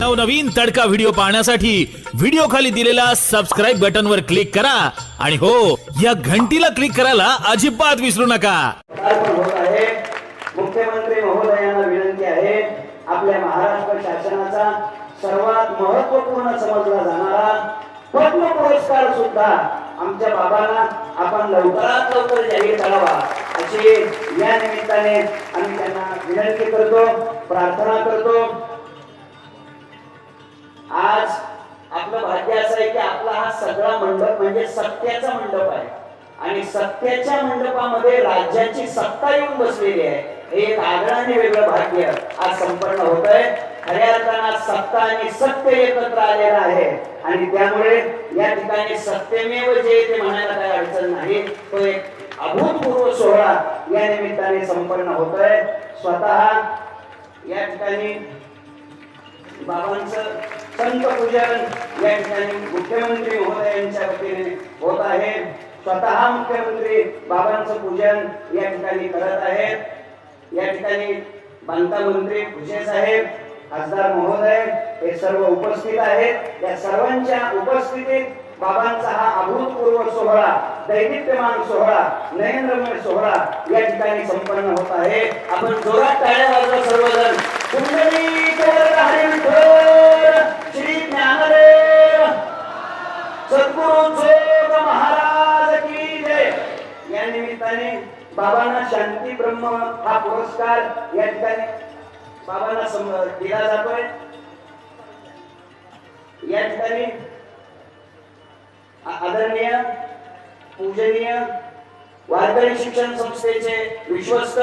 नवनवीन तडका व्हिडिओ पाहण्यासाठी व्हिडिओ खाली दिलेल्या सबस्क्राईब बटन वर क्लिक करा. आणि हो या घंटीला क्लिक करायला अजिबात विसरू नका. आहे मुख्यमंत्री महोदयांना विनंती आहे आपल्या महाराष्ट्र शासनाचा सर्वात महत्त्वपूर्ण समजला जाणारा पद्म पुरस्कार सुद्धा आमच्या बाबांना आपण लवकरात लवकर जाहीर करावा. अशी या निमित्ताने आम्ही त्यांना विनंती करतो प्रार्थना करतो. म्हणजे सत्याचा मंडप आहे. आणि सत्याच्या मंडपामध्ये राज्याची सत्ता येऊन बसलेली आहे. हे एक आदराने वेगळं भाग्य आज संपन्न होत आहे खऱ्या अर्थानं सत्ता आणि सत्य एकत्र आलेलं आहे. आणि त्यामुळे या ठिकाणी सत्यमेव जे ते म्हणायला काही अडचण नाही. तो एक अभूतपूर्व सोहळा या निमित्ताने संपन्न होतोय. स्वतः या ठिकाणी बाबांचं संत पूजन या ठिकाणी मुख्यमंत्री महोदयांच्या वतीने होत आहे. स्वतः मुख्यमंत्री बाबांचं पूजन या ठिकाणी करत आहेत. या ठिकाणी बांधकाम मंत्री भुजे साहेब खासदार महोदय हे सर्व उपस्थित आहेत. या सर्वांच्या उपस्थितीत बाबांचा हा अभूतपूर्व सोहळा दैदिप्यमान सोहळा नयनरम्य सोहळा या ठिकाणी संपन्न होत आहे. आपण जोरात टाळ्या वाजवा सर्वजण. ब्रह्म हा पुरस्कार या ठिकाणी बाबांना सम- दिला जातोय. या ठिकाणी आदरणीय पूजनीय वारकरी शिक्षण संस्थेचे विश्वस्त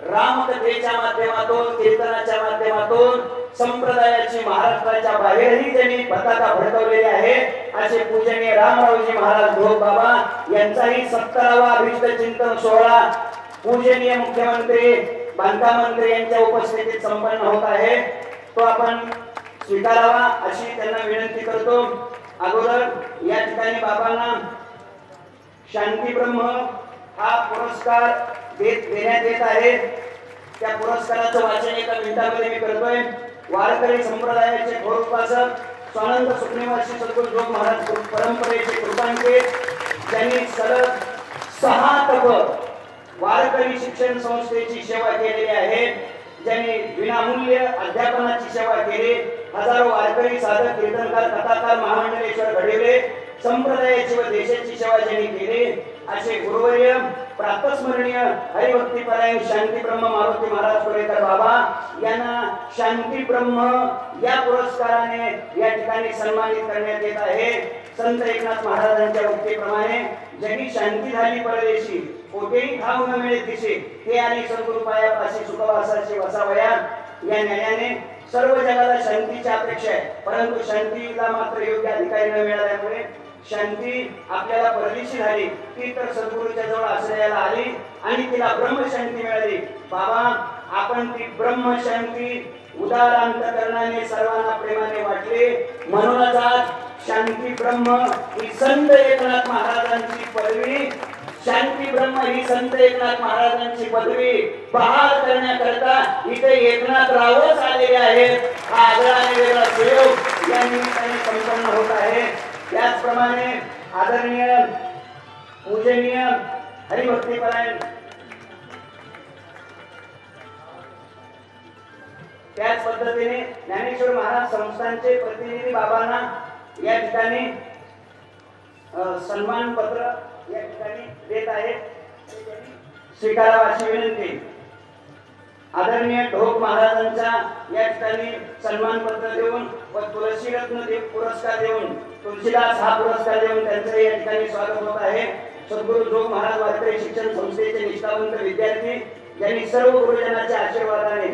रामकथेच्या माध्यमातून कीर्तनाच्या माध्यमातून संप्रदायाची महाराष्ट्राच्या बाहेरही त्यांनी पताका फडकवलेली आहे. असे पूजनीय रामरावजी महाराज ढोक बाबा यांचाही सत्तरावा अभिष्ट चिंतन सोहळा पूजनीय मुख्यमंत्री बांधकाम मंत्री यांच्या उपस्थितीत संपन्न होत आहे. तो आपण स्वीकारावा अशी त्यांना विनंती करतो. अगोदर या ठिकाणी बाबांना शांती ब्रह्म हा पुरस्कार देत देण्यात येत आहे. त्या पुरस्काराचं वाचन एका मिनिटामध्ये मी करतोय. वारकरी संप्रदायाचे थोर उपासक स्वानंद सुखनिवासी सद्गुरू जोग महाराज परंपरेचे कृपांचे त्यांनी सलग सहा तप वारकरी शिक्षण संस्थेची सेवा केलेली आहे. ज्यांनी विनामूल्य अध्यापनाची सेवा केली. हजारो वारकरी साधक कीर्तनकार कथाकार महामंडलेश्वर घडवले. संप्रदायाची व देशाची सेवा ज्यांनी केली. असे गुरुवर्य प्रातस्मरणीय हरिभक्ती परायण शांती ब्रह्म मारुती महाराज पुरेकर बाबा यांना शांती ब्रह्म या पुरस्काराने या ठिकाणी सन्मानित करण्यात येत आहे. संत एकनाथ महाराजांच्या उक्तीप्रमाणे जगी शांती झाली परदेशी कोठेही खाऊ न मिळेल दिशे हे आणि सद्गुरु पायापाशी सुखवासाची वसावया या न्यायाने सर्व जगाला शांतीची अपेक्षा आहे. परंतु शांतीला मात्र योग्य अधिकारी न मिळाल्यामुळे शांती आपल्याला परदेशी झाली ती तर सद्गुरूच्या जवळ आश्रयाला आली आणि तिला ब्रह्मशांती मिळाली. बाबा आपण ती ब्रह्मशांती उदार अंतकरणाने सर्वांना प्रेमाने वाटले. म्हणूनच आज शांती ब्रह्म ही संत एकनाथ महाराजांची पदवी. शांती ब्रह्म ही संत एकनाथ महाराजांची पदवी बहाल करण्याकरता इथे एकनाथ रावच आलेले आहेत. हा आदराने वेगळा सुयोग या निमित्ताने संपन्न होत आहे. त्याचप्रमाणे आदरणीय पूजनीय हरिभक्तीपरायण. त्याच पद्धतीने ज्ञानेश्वर महाराज संस्थांचे प्रतिनिधी बाबांना या ठिकाणी सन्मान पत्र या ठिकाणी देत आहेत. स्वीकारावा अशी विनंती. आदरणीय ढोक महाराजांचा या ठिकाणी सन्मान पत्र देऊन व तुळशी रत्न पुरस्कार देऊन तुळशीदास हा पुरस्कार देऊन त्यांचं या ठिकाणी स्वागत होत आहे. सद्गुरु ढोक महाराज वारकरी शिक्षण संस्थेचे निष्ठावंत विद्यार्थी यांनी सर्व गुरुजनाच्या आशीर्वादाने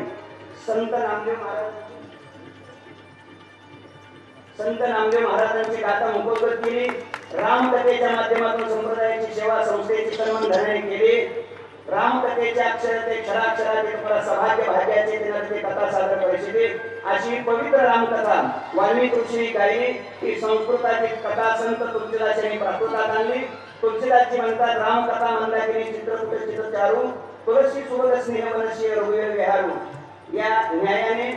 संत नामदेव महाराज संत नामदेव महाराजांची गाथा मुखोद्गत केली. रामकथेच्या माध्यमातून संप्रदायाची सेवा संस्थेची कर्मधारणे केली. अशी पवित्र रामकथा वाल्मिक ऋषी गायली ही संस्कृताची कथा संत तुलसीदास यांनी प्राकृतात आणली. तुलसीदासजी म्हणतात रामकथा मंदाकिनी चित्रकूट चित्र चारू तुळशी सुभग स्नेह मनशी रघुवीर विहारू या न्यायाने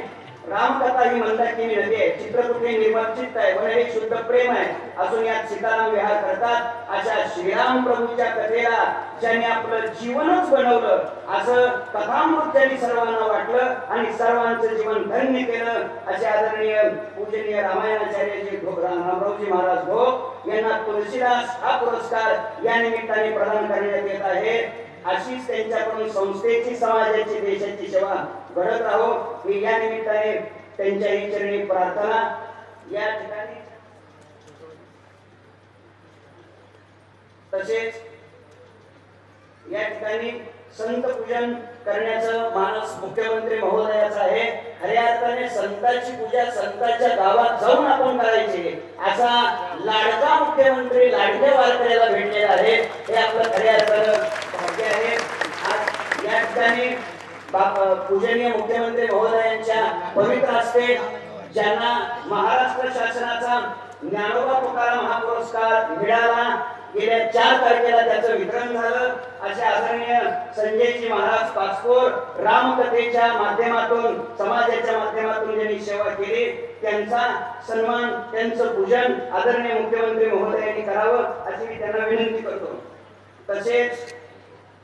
रामकथा ही मंदाकिनी नदी आहे चित्रकूट हे आहे? पण हे शुद्ध प्रेम आहे. असून यात सीताराम विहार करतात. अशा श्रीराम प्रभूच्या कथेला ज्यांनी आपलं जीवनच बनवलं असं कथामृत त्यांनी सर्वांना वाटलं आणि सर्वांचं जीवन धन्य केलं. असे आदरणीय पूजनीय रामायणाचार्यजी रामरावजी महाराज भोग यांना तुलसीदास हा पुरस्कार या निमित्ताने प्रदान करण्यात येत आहे. अशीच त्यांच्याकडून संस्थेची समाजाची देशाची सेवा करत आहोत मी या निमित्ताने त्यांच्या चरणी प्रार्थना या ठिकाणी तसेच या ठिकाणी संत पूजन करण्याचं मानस मुख्यमंत्री महोदयाचा आहे. खऱ्या अर्थाने संतांची पूजा संतांच्या गावात जाऊन आपण करायची असा लाडका मुख्यमंत्री लाडक्या वारकऱ्याला भेटलेला आहे. हे आपलं खऱ्या अर्थानं भाग्य आहे आज या ठिकाणी बाप- पूजनीय मुख्यमंत्री महोदयांच्या पवित्र हस्ते ज्यांना महाराष्ट्र शासनाचा ज्ञानोबा तुकाराम हा पुरस्कार मिळाला गेल्या चार तारखेला त्याचं वितरण झालं. असे आदरणीय संजयजी महाराज पासपोर रामकथेच्या माध्यमातून समाजाच्या माध्यमातून ज्यांनी सेवा केली त्यांचा सन्मान त्यांचं पूजन आदरणीय मुख्यमंत्री महोदयांनी करावं अशी मी त्यांना विनंती करतो. तसेच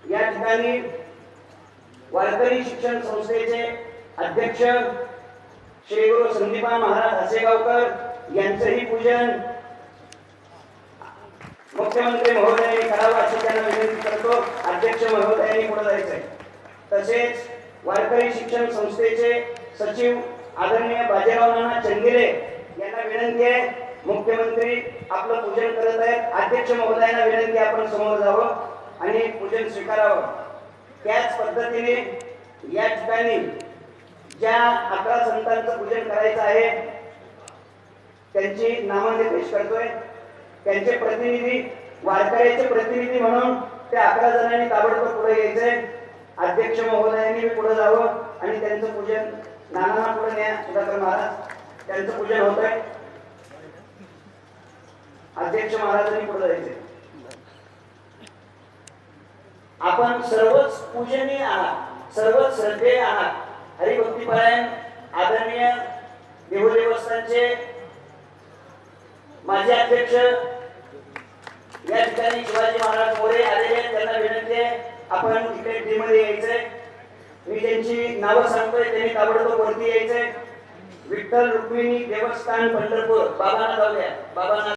या ठिकाणी वारकरी शिक्षण संस्थेचे अध्यक्ष श्री गुरु संदीपा महाराज हसेगावकर यांचंही पूजन मुख्यमंत्री महोदयांनी करावं अशी त्यांना विनंती करतो. अध्यक्ष महोदयांनी पुढे जायचंय. तसेच वारकरी शिक्षण संस्थेचे सचिव आदरणीय बाजीराव नाना चंदिरे यांना विनंती आहे. मुख्यमंत्री आपलं पूजन करत आहेत. अध्यक्ष महोदयांना विनंती आपण समोर जावं आणि पूजन स्वीकारावं. त्याच पद्धतीने या ठिकाणी ज्या अकरा संतांचं पूजन करायचं आहे त्यांची नामनिर्देश करतोय. त्यांचे प्रतिनिधी वारकऱ्याचे प्रतिनिधी म्हणून त्या अकरा जणांनी ताबडतोब पुढे यायचंय. अध्यक्ष महोदयांनी पुढे जावं आणि त्यांचं पूजन नाना पुढे न्या सुधाकर महाराज त्यांचं पूजन होत आहे अध्यक्ष महाराजांनी पुढे जायचंय. आपण सर्वच पूजनीय आहात सर्वच श्रद्धेय आहात. हरिभक्तीपरायण आदरणीय देहू देवस्थानचे माजी अध्यक्ष या ठिकाणी शिवाजी महाराज मोरे आलेले आहेत त्यांना विनंती आहे आपण इकडे टीमध्ये यायचंय. मी त्यांची नावं सांगतोय त्यांनी ताबडतोब वरती यायचंय. विठ्ठल रुक्मिणी देवस्थान पंढरपूर बाबांना जाऊया. बाबांना